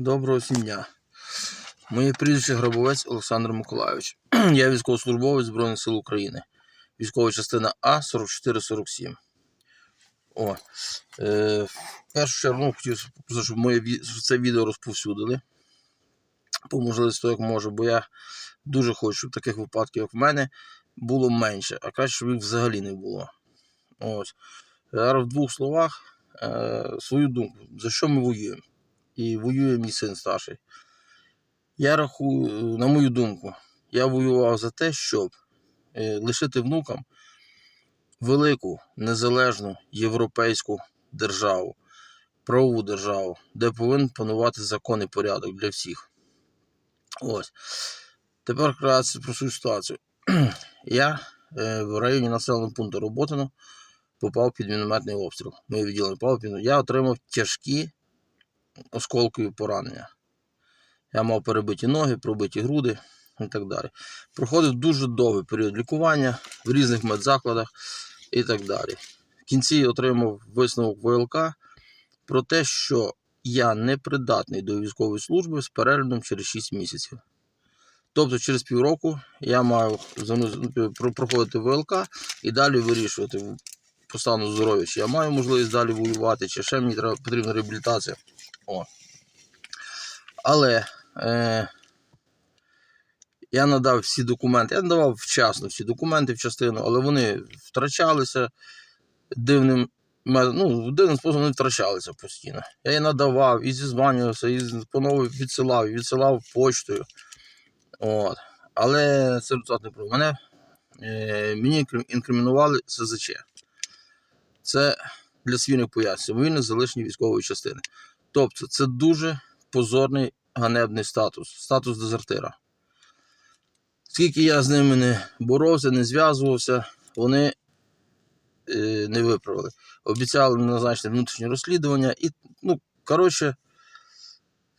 Доброго дня. Моє прізвище Грабовець Олександр Миколайович. Я військовослужбовець Збройних сил України. Військова частина А 4447. О, е, в першу чергу хотів щоб моє, це відео розповсюдили. По можливості, як може, бо я дуже хочу, щоб таких випадків, як в мене, було менше, а краще, щоб їх взагалі не було. Ось. Зараз в двох словах е, свою думку, за що ми воюємо і воює мій син старший. Я рахую, на мою думку, я воював за те, щоб е, лишити внукам велику, незалежну європейську державу, правову державу, де повинен панувати закон і порядок для всіх. Ось. Тепер вкратце про свою ситуацію. Я е, в районі населеного пункту Роботино попав під мінометний обстріл. Моє відділення попав під... Я отримав тяжкі осколкові поранення. Я мав перебиті ноги, пробиті груди і так далі. Проходив дуже довгий період лікування в різних медзакладах і так далі. В кінці отримав висновок ВЛК про те, що я не придатний до військової служби з переглядом через 6 місяців. Тобто через півроку я маю проходити ВЛК і далі вирішувати по стану здоров'я, чи я маю можливість далі воювати, чи ще мені потрібна реабілітація. О. Але е, я надав всі документи. Я надавав вчасно всі документи в частину, але вони втрачалися дивним ну, дивним способом вони втрачалися постійно. Я її надавав, і зізванювався, і з- відсилав, і відсилав почтою. От. Але це результат не про мене. Е, мені інкримінували СЗЧ. Це для цивільних пояснень, цивільне залишення військової частини. Тобто це дуже позорний ганебний статус, статус дезертира. Скільки я з ними не боровся, не зв'язувався, вони е, не виправили. Обіцяли назначити внутрішнє розслідування і, ну, коротше,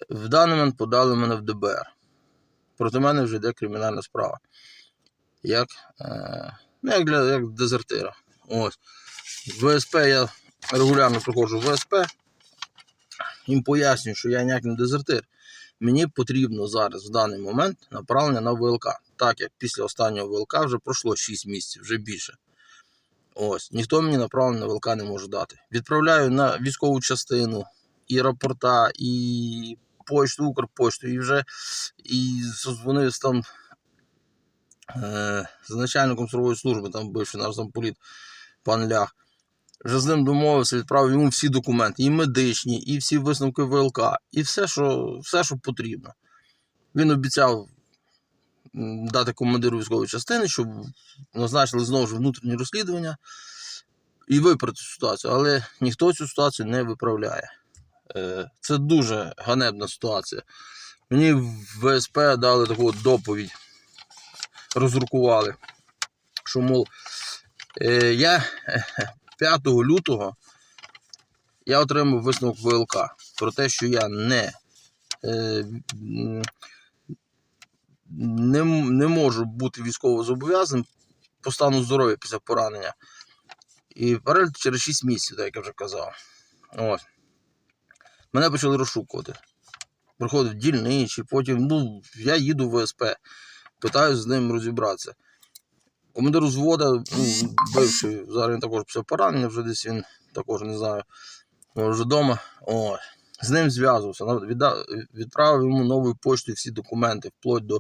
в даний момент подали мене в ДБР. Проти мене вже йде кримінальна справа. Як, е, ну, як для як дезертира. Ось. В ВСП я регулярно проходжу в ВСП. Їм пояснюю, що я ніяк не дезертир. Мені потрібно зараз, в даний момент, направлення на ВЛК. Так як після останнього ВЛК вже пройшло 6 місяців, вже більше. Ось, ніхто мені направлення на ВЛК не може дати. Відправляю на військову частину і рапорта, і почту, Укрпошту, і вже і дзвонив там е, з начальником силової служби, там бивший наш замполіт, пан Лях. Вже з ним домовився, відправив йому всі документи, і медичні, і всі висновки ВЛК, і все, що, все, що потрібно. Він обіцяв дати командиру військової частини, щоб назначили знову ж внутрішнє розслідування і виправити ситуацію. Але ніхто цю ситуацію не виправляє. Е, Це дуже ганебна ситуація. Мені в ВСП дали таку доповідь, розрукували, що, мов, е, я 5 лютого я отримав висновок ВЛК про те, що я не, е, не, не можу бути військово зобов'язаним по стану здоров'я після поранення. І переліт через 6 місяців, так як я вже казав. Ось. Мене почали розшукувати. Приходив дільничий, потім ну, я їду в ВСП, питаюся з ним розібратися. Командир взвода, ну, бивший, зараз він також після поранення, вже десь він також не знаю, вже вдома. О, з ним зв'язувався. Відправив йому новою поштою всі документи, вплоть до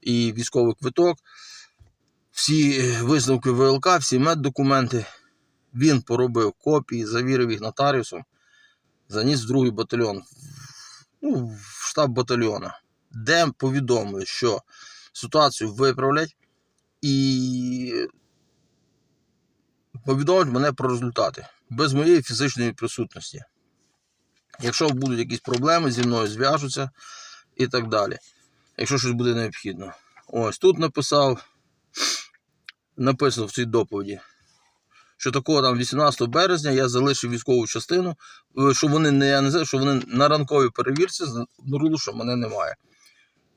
і військовий квиток, всі висновки ВЛК, всі меддокументи. Він поробив копії, завірив їх нотаріусом, заніс в другий батальйон, ну, в штаб батальйона, де повідомили, що ситуацію виправлять і повідомить мене про результати без моєї фізичної присутності. Якщо будуть якісь проблеми, зі мною зв'яжуться і так далі. Якщо щось буде необхідно. Ось тут написав, написано в цій доповіді, що такого там 18 березня я залишив військову частину, е, що вони не, я не знаю, що вони на ранковій перевірці обнаружили, що мене немає.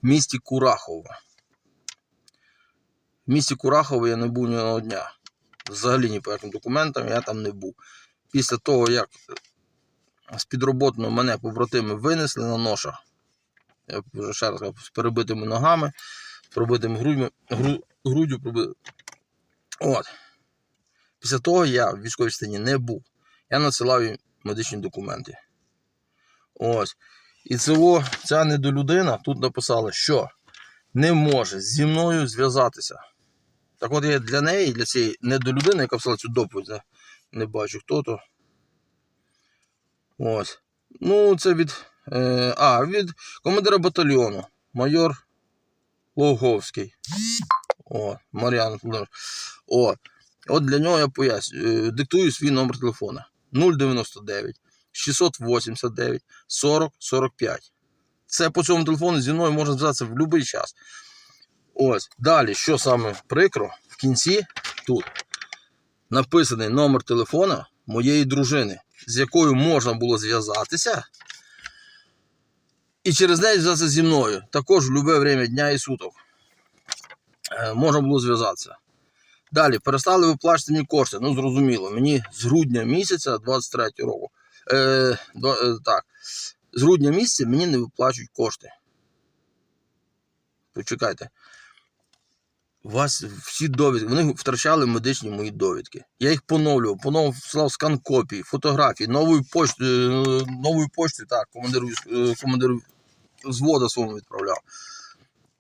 В місті Курахово. В місті Курахово я не був ні одного дня. Взагалі ні по яким документам я там не був. Після того, як з підроботного мене побратими винесли на ношах, Я вже ще раз кажу, з перебитими ногами, пробитими грудьми, гру, груддю пробив. От. Після того я в військовій частині не був. Я надсилав їм медичні документи. Ось. І цього, ця недолюдина тут написала, що не може зі мною зв'язатися. Так от я для неї, для цієї недолюдини, яка писала цю доповідь, я не бачу хто то. Ось. Ну, це від. Е, а, від командира батальйону, майор Логовський. О, Мар'ян О, от для нього я поясню. Е, диктую свій номер телефона 099 689 40 45. Це по цьому телефону зі мною можна зв'язатися в будь-який час. Ось. Далі, що саме прикро, в кінці тут написаний номер телефона моєї дружини, з якою можна було зв'язатися. І через неї зв'язатися зі мною. Також в будь-яке время дня і суток. Е, можна було зв'язатися. Далі, перестали виплачувати мені кошти. Ну, зрозуміло, мені з грудня місяця 23 року. Е, е, так, з грудня місяця мені не виплачують кошти. Почекайте. У вас всі довідки, вони втрачали медичні мої довідки. Я їх поновлював, поновив слав скан копій, фотографії, новою поштою, новою поштою, так, командиру, е, командиру взвода своєму відправляв.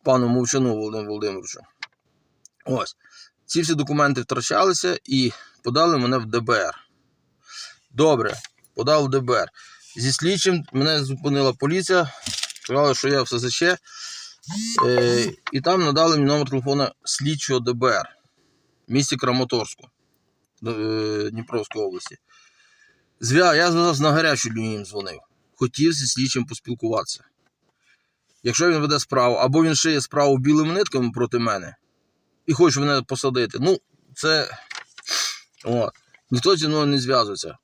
Пану Мовчану Володимиру Володимировичу. Ось. Ці всі документи втрачалися і подали мене в ДБР. Добре, подав в ДБР. Зі слідчим мене зупинила поліція, сказали, що я в СЗЧ. Е, і там надали мені номер телефона слідчого ДБР в місті Краматорську е, Дніпровської області. Я зв'язався на гарячу лінію їм дзвонив. Хотів зі слідчим поспілкуватися. Якщо він веде справу, або він шиє справу білими нитками проти мене і хоче мене посадити, ну, це. От. Ніхто зі мною не зв'язується.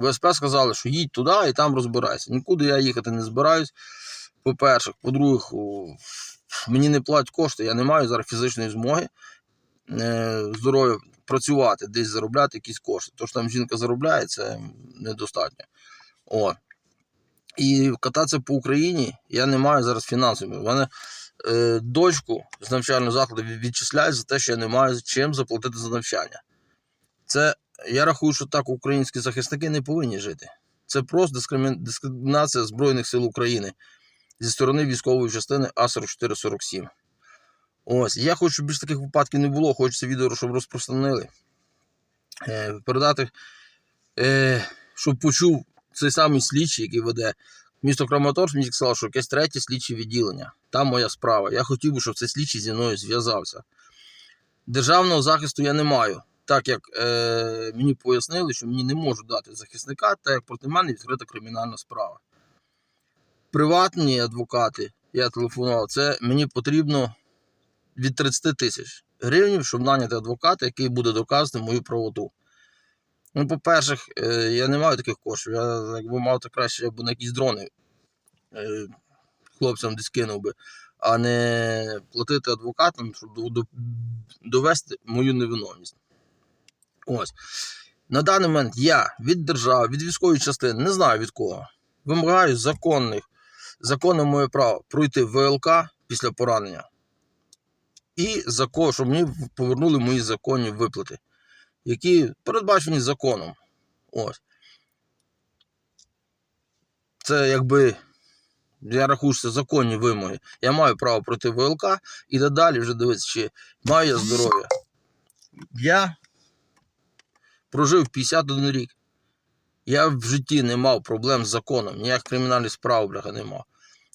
ВСП сказали, що їдь туди і там розбирайся. Нікуди я їхати не збираюсь. По-перше, по-друге, мені не платять кошти, я не маю зараз фізичної змоги е, здоров'я працювати, десь заробляти якісь кошти. Тож там жінка заробляє, це недостатньо. О. І кататися по Україні я не маю зараз фінансів. У мене е, дочку з навчального закладу відчисляють за те, що я не маю чим заплатити за навчання. Це я рахую, що так українські захисники не повинні жити. Це просто дискримінація Збройних сил України зі сторони військової частини А4447. Ось, я хочу, щоб більше таких випадків не було. Хочеться відео, щоб розпространили. Е, передати, е, щоб почув цей самий слідчий, який веде місто Краматорськ, мені сказав, що якесь третє слідче відділення. Там моя справа. Я хотів би, щоб цей слідчий зі мною зв'язався. Державного захисту я не маю. Так як е, мені пояснили, що мені не можуть дати захисника, так як проти мене відкрита кримінальна справа. Приватні адвокати, я телефонував, це мені потрібно від 30 тисяч гривень, щоб наняти адвоката, який буде доказувати мою правоту. Ну, по-перше, е, я не маю таких коштів. Я якби мав, то краще я б на якісь дрони е, хлопцям десь кинув би, а не платити адвокатам, щоб до- до- довести мою невиновність. Ось. На даний момент я від держави, від військової частини, не знаю від кого, вимагаю законних, законне моє право пройти ВЛК після поранення. І закон, щоб мені повернули мої законні виплати, які передбачені законом. Ось. Це якби. Я рахую, що це законні вимоги. Я маю право пройти ВЛК і далі вже дивитися, чи маю я здоров'я. Я прожив 51 рік. Я в житті не мав проблем з законом, ніяких кримінальних справ, бляха, не мав.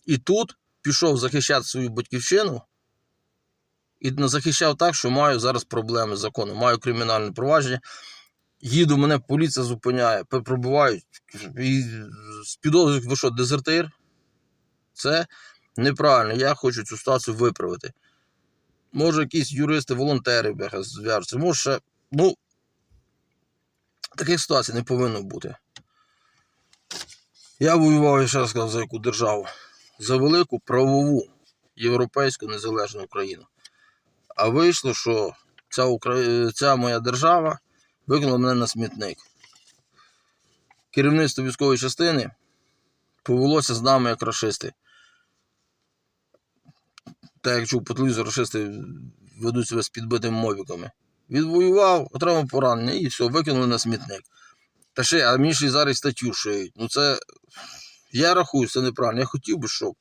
І тут пішов захищати свою батьківщину і захищав так, що маю зараз проблеми з законом, маю кримінальне провадження. Їду, мене поліція зупиняє, пробивають і підозрюють, ви що, дезертир? Це неправильно. Я хочу цю ситуацію виправити. Може, якісь юристи, волонтери зв'яжуться. Може, ще, ну, таких ситуацій не повинно бути. Я воював, ще сказав, за яку державу? За велику правову європейську незалежну Україну. А вийшло, що ця, Укра... ця моя держава викинула мене на смітник. Керівництво військової частини повелося з нами як рашисти. так як чув по телевізору, рашисти ведуть себе з підбитими мовіками. Відвоював, отримав поранення і все, викинули на смітник. Та ще, а мені ще зараз статтю шиють. Ну це. Я рахую, це неправильно. Я хотів би, щоб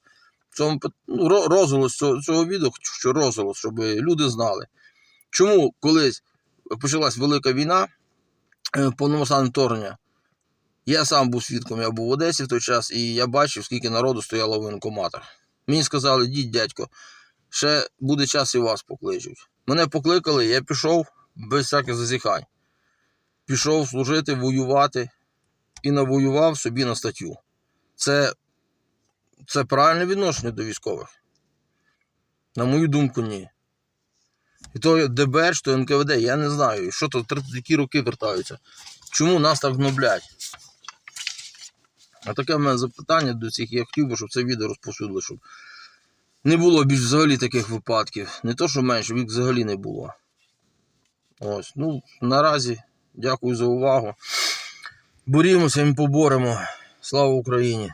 цьому ну, розголос цього, цього відео, що розголос, щоб люди знали. Чому колись почалась велика війна, е, повномасштабне вторгнення, я сам був свідком, я був в Одесі в той час, і я бачив, скільки народу стояло в воєнкоматах. Мені сказали, діть, дядько, ще буде час і вас покличуть. Мене покликали, я пішов без всяких зазіхань. Пішов служити, воювати і навоював собі на статтю. Це, це правильне відношення до військових. На мою думку, ні. І то ДБР, що НКВД, я не знаю. Що то такі роки вертаються. Чому нас так гноблять? А таке в мене запитання до цих, я хотів би, щоб це відео розповсюдили, щоб не було більш взагалі таких випадків. Не то, що менше, їх взагалі не було. Ось, ну, наразі дякую за увагу. Борімося і поборемо. Слава Україні!